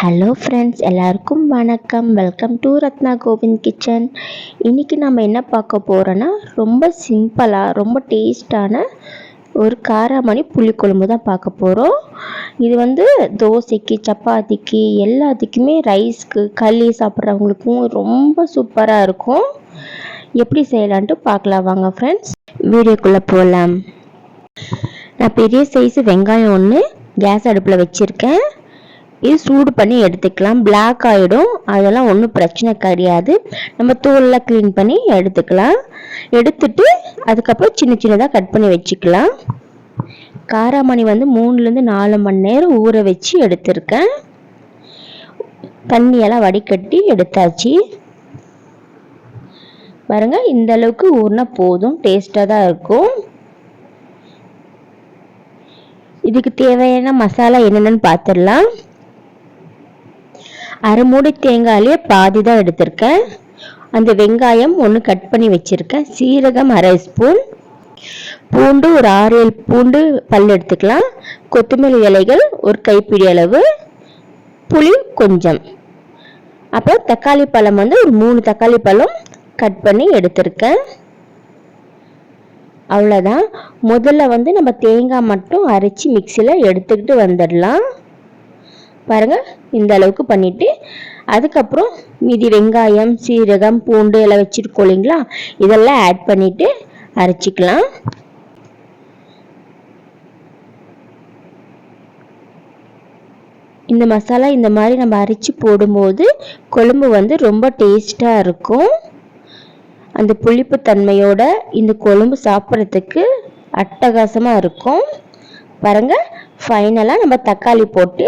Hello friends எல்லாருக்கும் வணக்கம். Welcome to Ratna Govind kitchen இன்றைக்கி நம்ம என்ன பார்க்க போகிறோன்னா ரொம்ப சிம்பிளாக ரொம்ப டேஸ்டான ஒரு காராமணி புளிக்குழம்பு தான் பார்க்க போகிறோம் இது வந்து தோசைக்கு சப்பாத்திக்கு எல்லாத்துக்குமே ரைஸ்க்கு களி சாப்பிட்றவங்களுக்கும் ரொம்ப சூப்பராக இருக்கும். எப்படி செய்யலான்ட்டு பார்க்கலாம் வாங்க ஃப்ரெண்ட்ஸ் வீடியோக்குள்ளே போகலாம் நான் பெரிய சைஸு வெங்காயம் ஒன்று கேஸ் அடுப்பில் வச்சுருக்கேன். இது சூடு பண்ணி எடுத்துக்கலாம். பிளாக் ஆகிடும் அதெல்லாம் ஒன்றும் பிரச்சனை கிடையாது. நம்ம தோலெலாம் க்ளீன் பண்ணி எடுத்துக்கலாம். எடுத்துட்டு அதுக்கப்புறம் சின்ன சின்னதாக கட் பண்ணி வச்சுக்கலாம். காராமணி வந்து மூணுலேருந்து நாலு மணி நேரம் ஊற வச்சு எடுத்திருக்கேன். தண்ணியெல்லாம் வடிகட்டி எடுத்தாச்சு. பாருங்க இந்த அளவுக்கு ஊறினா போதும். டேஸ்ட்டாக தான் இருக்கும். இதுக்கு தேவையான மசாலா என்னென்னு பார்த்துடலாம் அரை மூடி தேங்காயிலே பாதி தான் எடுத்திருக்கேன். அந்த வெங்காயம் ஒன்று கட் பண்ணி வச்சுருக்கேன். சீரகம் அரை ஸ்பூன். பூண்டு ஒரு ஆறு ஏழு பூண்டு பல் எடுத்துக்கலாம். கொத்தமல்லி இலைகள் ஒரு கைப்பிடி அளவு. புளி கொஞ்சம். அப்போ தக்காளி பழம் வந்து ஒரு மூணு தக்காளி பழம் கட் பண்ணி எடுத்திருக்கேன். அவ்வளோதான் முதல்ல வந்து நம்ம தேங்காய் மட்டும் அரைச்சி மிக்சியில் எடுத்துக்கிட்டு வந்துடலாம். பாருங்கள் இந்த அளவுக்கு பண்ணிவிட்டு அதுக்கப்புறம் மீதி வெங்காயம் சீரகம் பூண்டு எல்லாம் வச்சுருக்கோம் இல்லைங்களா? இதெல்லாம் ஆட் பண்ணிவிட்டு அரைச்சிக்கலாம். இந்த மசாலா இந்த மாதிரி நம்ம அரைச்சி போடும்போது கொழும்பு வந்து ரொம்ப டேஸ்ட்டாக இருக்கும். அந்த புளிப்பு தன்மையோட இந்த கொழும்பு சாப்பிட்றதுக்கு அட்டகாசமாக இருக்கும். பாருங்கள் ஃபைனலாக நம்ம தக்காளி போட்டு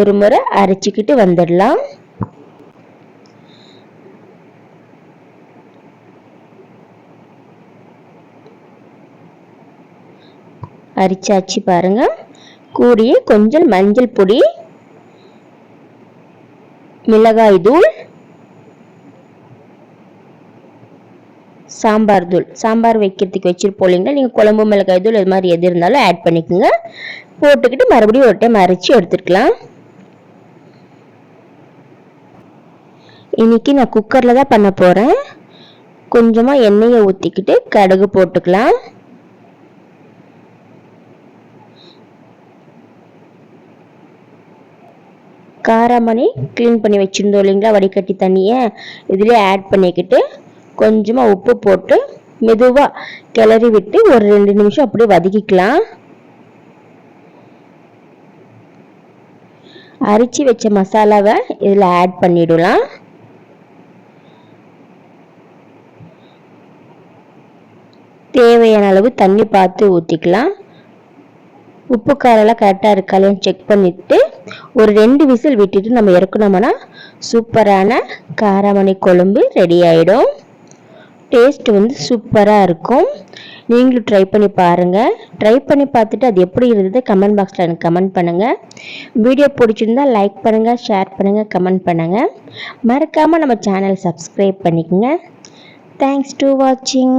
ஒரு முறை அரைச்சிக்கிட்டு வந்துடலாம். அரிச்சாச்சு பாருங்க. கூடிய கொஞ்சம் மஞ்சள் பொடி மிளகாய் தூள் சாம்பார் தூள். சாம்பார் வைக்கிறதுக்கு வச்சுருப்போம் இல்லைங்களா? நீங்கள் குழம்பு மிளகாய் தூள் இது மாதிரி எது இருந்தாலும் ஆட் பண்ணிக்கோங்க. போட்டுக்கிட்டு மறுபடியும் ஒரு டைம் அரைச்சி எடுத்துக்கலாம். இன்னைக்கு நான் குக்கரில் தான் பண்ண போகிறேன் கொஞ்சமாக எண்ணெயை ஊற்றிக்கிட்டு கடுகு போட்டுக்கலாம். காராமணி க்ளீன் பண்ணி வச்சுருந்தோம் இல்லைங்களா வடிகட்டி தண்ணியை. இதிலே ஆட் பண்ணிக்கிட்டு கொஞ்சமாக உப்பு போட்டு மெதுவாக கிளறி விட்டு ஒரு ரெண்டு நிமிஷம் அப்படியே வதக்கிக்கலாம். அரிச்சு வச்ச மசாலாவை இதில் ஆட் பண்ணிடலாம். தேவையான அளவு தண்ணி பார்த்து ஊற்றிக்கலாம் உப்பு காரெல்லாம் கரெக்டாக இருக்காலையும் செக் பண்ணிவிட்டு ஒரு ரெண்டு விசில் விட்டுட்டு நம்ம இறக்கணும்னா சூப்பரான காரமணி கொழம்பு ரெடி ஆகிடும் டேஸ்ட் வந்து சூப்பராக இருக்கும். நீங்களும் ட்ரை பண்ணி பாருங்கள் ட்ரை பண்ணி பார்த்துட்டு அது எப்படி இருந்தது கமெண்ட் பாக்ஸில் எனக்கு கமெண்ட் பண்ணுங்கள் வீடியோ பிடிச்சிருந்தா லைக் பண்ணுங்கள் ஷேர் பண்ணுங்கள் கமெண்ட் பண்ணுங்கள் மறக்காமல் நம்ம சேனல் சப்ஸ்கிரைப் பண்ணிக்கோங்க. தேங்க்ஸ் டு வாட்சிங்